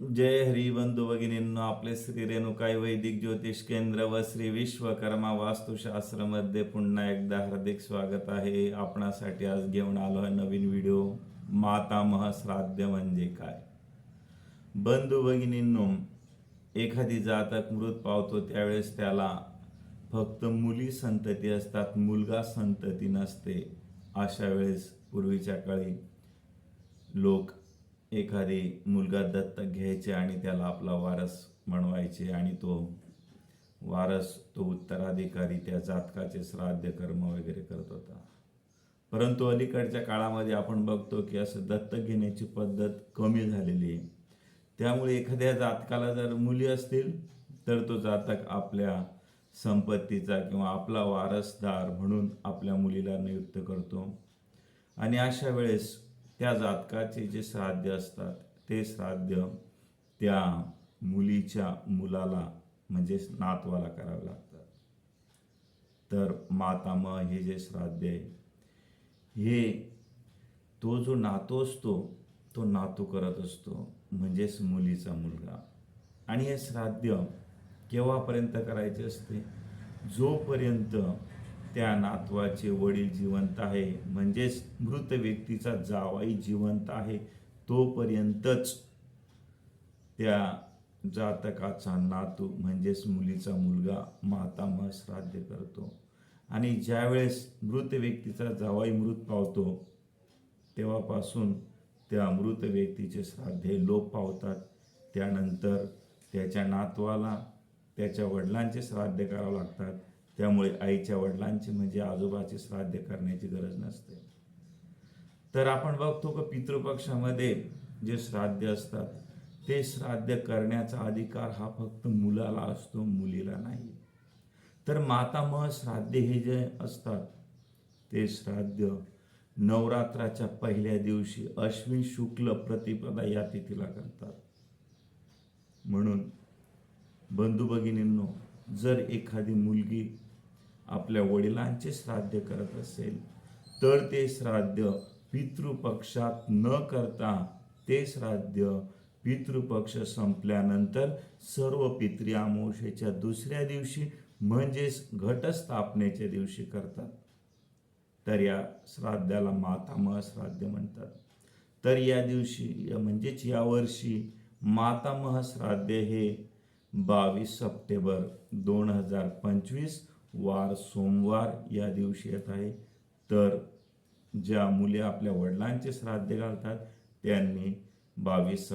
जय हरी बंधू भगिनींनो आपले श्री रेणुकाई वैदिक ज्योतिष केंद्र व श्री विश्वकर्मा वास्तुशास्त्रामध्ये पुन्हा एकदा हार्दिक स्वागत आहे. आपणासाठी आज घेऊन आलो आहे नवीन व्हिडिओ मातामह श्राद्ध म्हणजे काय? बंधू भगिनींनो एखादी जातक मृत पावतो त्यावेळेस त्याला फक्त मुली संतती असतात मुलगा संतती नसते अशा वेळेस पूर्वीच्या काळी लोक एखादी मुलगा दत्तक घ्यायचे आणि त्याला आपला वारस म्हणवायचे आणि तो वारस तो उत्तराधिकारी त्या जातकाचे श्राद्ध कर्म वगैरे करत होता. परंतु अलीकडच्या काळामध्ये आपण बघतो की असं दत्तक घेण्याची पद्धत कमी झालेली आहे. त्यामुळे एखाद्या जातकाला जर मुली असतील तर तो जातक आपल्या संपत्तीचा किंवा आपला वारसदार म्हणून आपल्या मुलीला नियुक्त करतो. आणि अशा वेळेस त्या जातकाचे जे श्राद्ध असतात ते श्राद्ध त्या मुलीच्या मुलाला म्हणजेच नातवाला करावे लागतात. तर मातामह हे जे श्राद्ध आहे हे तो जो नातो असतो तो नातू करत असतो म्हणजेच मुलीचा मुलगा. आणि हे श्राद्ध केव्हापर्यंत करायचे असते? जोपर्यंत त्या नातवाचे वडील जिवंत आहे. म्हणजेच मृत व्यक्तीचा जावाई जिवंत आहे. तोपर्यंतच त्या जातकाचा नातू म्हणजेच मुलीचा मुलगा मातामह श्राद्ध करतो. आणि ज्यावेळेस मृत व्यक्तीचा जावाई मृत पावतो तेव्हापासून त्या मृत व्यक्तीचे श्राद्ध हे लोप पावतात. त्यानंतर त्याच्या नातवाला त्याच्या वडिलांचे श्राद्ध करावं लागतात. त्यामुळे आईच्या वडिलांचे म्हणजे आजोबाचे श्राद्ध करण्याची गरज नसते. तर आपण बघतो का पितृपक्षामध्ये जे श्राद्ध असतात ते श्राद्ध करण्याचा अधिकार हा फक्त मुलाला असतो मुलीला नाही. तर मातामह श्राद्ध हे जे असतात ते श्राद्ध नवरात्राच्या पहिल्या दिवशी अश्विन शुक्ल प्रतिपदा या तिथीला करतात. म्हणून बंधू भगिनींनो जर एखादी मुलगी आपल्या वडिलांचे श्राद्ध करत असेल तर ते श्राद्ध पितृपक्षात न करता ते श्राद्ध पितृपक्ष संपल्यानंतर सर्व पितृ अमावशेच्या दुसऱ्या दिवशी म्हणजेच घटस्थापनेच्या दिवशी करतात. तर या श्राद्धाला मातामह श्राद्ध म्हणतात. तर या दिवशी म्हणजेच यावर्षी मातामह श्राद्ध हे बावीस सप्टेंबर दोन हजार पंचवीस वार सोमवार या दिवशी येत आहे. तर ज्या मुली आपल्या वडिलांचे श्राद्ध घालतात त्यांनी बावीस